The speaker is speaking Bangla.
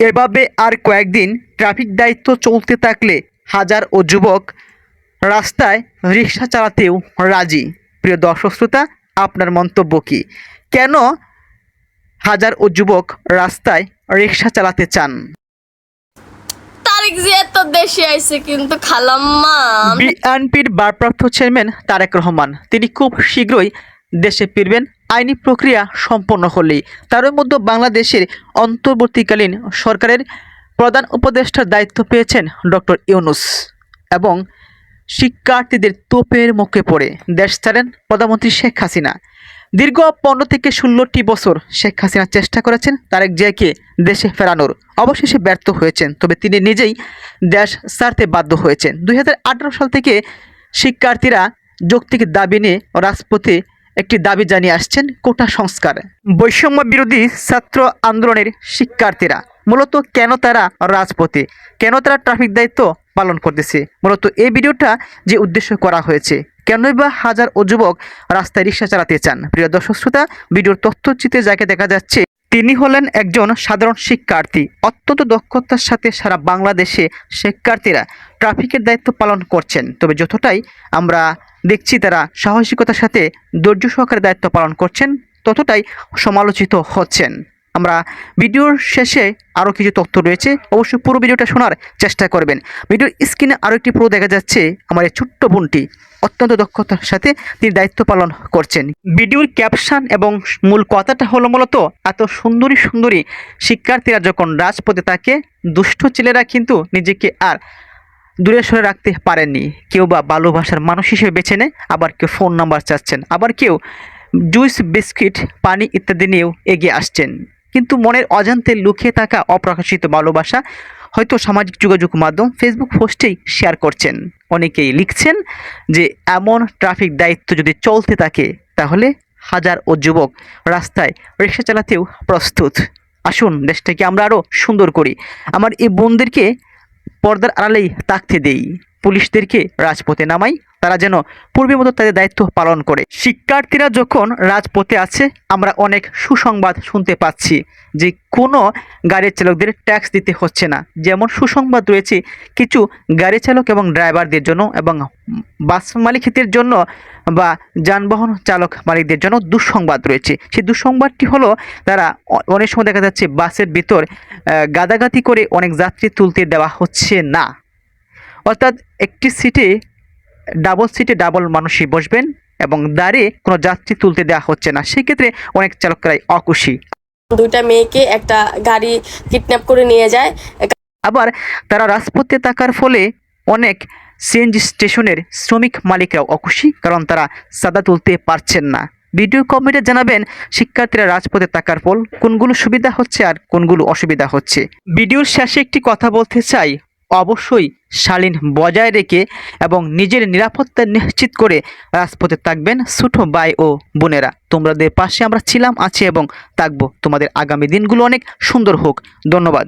এভাবে আর কয়েকদিন ট্রাফিক দায়িত্ব চলতে থাকলে হাজার ও যুবক রাস্তায় রিক্সা চালাতেও রাজি। প্রিয় দর্শক শ্রোতা আপনার মন্তব্য কী? কেন হাজার ও যুবক রাস্তায় রিক্সা চালাতে চান? তারিখ যে তো দেশে আইছে কিন্তু খালাম্মা। বিএনপির ভারপ্রাপ্ত চেয়ারম্যান তারেক রহমান তিনি খুব শীঘ্রই দেশে ফিরবেন, আইনি প্রক্রিয়া সম্পন্ন হলেই। তার মধ্যে বাংলাদেশের অন্তর্বর্তীকালীন সরকারের প্রধান উপদেষ্টার দায়িত্ব পেয়েছেন ডক্টর ইউনুস এবং শিক্ষার্থীদের তোপের মুখে পড়ে দেশ ছাড়েন প্রধানমন্ত্রী শেখ হাসিনা। দীর্ঘ পনেরো থেকে ষোলোটি বছর শেখ হাসিনা চেষ্টা করেছেন তারেক জিয়াকে দেশে ফেরানোর। অবশেষে ব্যর্থ হয়েছেন, তবে তিনি নিজেই দেশ ছাড়তে বাধ্য হয়েছেন। দুই হাজার আঠেরো সাল থেকে শিক্ষার্থীরা যৌক্তিক দাবি নিয়ে রাজপথে একটি দাবি জানিয়ে আসছেন কোটা সংস্কার। বৈষম্য বিরোধী ছাত্র আন্দোলনের শিক্ষার্থীরা, মূলত কেন তারা রাজপথে, কেন তারা ট্রাফিক দায়িত্ব পালন করতেছে? মূলত এই ভিডিওটা যে উদ্দেশ্য করা হয়েছে, কেনই বা হাজার ও যুবক রাস্তায় রিক্সা চালাতে চান? প্রিয় দর্শক শ্রোতা, ভিডিওর তথ্যচিত্রে যাকে দেখা যাচ্ছে তিনি হলেন একজন সাধারণ শিক্ষার্থী। অত্যন্ত দক্ষতার সাথে সারা বাংলাদেশে শিক্ষার্থীরা ট্রাফিকের দায়িত্ব পালন করছেন। তবে যতটাই আমরা দেখছি তারা সাহসিকতার সাথে ধৈর্য সহকারে দায়িত্ব পালন করছেন, ততটাই সমালোচিত হচ্ছেন। আমরা ভিডিওর শেষে আরও কিছু তথ্য রয়েছে, অবশ্যই পুরো ভিডিওটা শোনার চেষ্টা করবেন। ভিডিওর স্ক্রিনে আরও একটি পুরো দেখা যাচ্ছে, আমার এই ছোট্ট বোনটি অত্যন্ত দক্ষতার সাথে তিনি দায়িত্ব পালন করছেন। ভিডিওর ক্যাপশন এবং মূল কথাটা হলো মূলত, এত সুন্দরী সুন্দরী শিক্ষার্থীরা যখন রাজপথে থাকে, দুষ্ট ছেলেরা কিন্তু নিজেকে আর দূরে সরে রাখতে পারেননি। কেউ বা ভালোবাসার মানুষ হিসেবে বেছে নেয়, আবার কেউ ফোন নাম্বার চাচ্ছেন, আবার কেউ জুস বিস্কিট পানি ইত্যাদি নিয়েও এগিয়ে আসছেন। কিন্তু মনের অজান্তে লুকিয়ে থাকা অপ্রকাশিত ভালোবাসা হয়তো সামাজিক যোগাযোগ মাধ্যম ফেসবুক পোস্টেই শেয়ার করছেন। অনেকেই লিখছেন যে, এমন ট্রাফিক দায়িত্ব যদি চলতে থাকে, তাহলে হাজার ও যুবক রাস্তায় রিক্সা চালাতেও প্রস্তুত। আসুন, দেশটাকে আমরা আরও সুন্দর করি। আমার এই বোনদেরকে পর্দার আড়ালেই তাকতে দেই। পুলিশদেরকে রাজপথে নামাই তারা যেন পূর্বের মতো তাদের দায়িত্ব পালন করে। শিক্ষার্থীরা যখন রাজপথে আছে আমরা অনেক সুসংবাদ শুনতে পাচ্ছি যে কোনো গাড়ির চালকদের ট্যাক্স দিতে হচ্ছে না। যেমন সুসংবাদ রয়েছে কিছু গাড়ি চালক এবং ড্রাইভারদের জন্য এবং বাস মালিকদের জন্য বা যানবাহন চালক মালিকদের জন্য দুঃসংবাদ রয়েছে। সেই দুঃসংবাদটি হলো তারা অনেক সময় দেখা যাচ্ছে বাসের ভিতর আহ, গাদাগাদি করে অনেক যাত্রী তুলতে দেওয়া হচ্ছে না। অর্থাৎ একটি সিটে ডাবল সিটে ডাবল মানুষই বসবেন এবং দাঁড়িয়ে কোনো যাত্রী তুলতে দেওয়া হচ্ছে না। সেক্ষেত্রে অনেক চালকরাই অখুশি দুইটা মেয়েকে একটা গাড়ি কিডন্যাপ করে নিয়ে যায়। আবার তারা রাজপথে থাকার ফলে অনেক সিএনজি স্টেশনের শ্রমিক মালিকরাও অখুশি কারণ তারা সাদা তুলতে পারছেন না। ভিডিও কমেন্টে জানাবেন শিক্ষার্থীরা রাজপথে থাকার ফল কোনগুলো সুবিধা হচ্ছে আর কোনগুলো অসুবিধা হচ্ছে। ভিডিওর শেষে একটি কথা বলতে চাই অবশ্যই শালীন বজায় রেখে এবং নিজের নিরাপত্তা নিশ্চিত করে রাজপথে থাকবেন ছোটো ভাই ও বোনেরা। তোমাদের পাশে আমরা ছিলাম, আছি এবং থাকব। তোমাদের আগামী দিনগুলো অনেক সুন্দর হোক। ধন্যবাদ।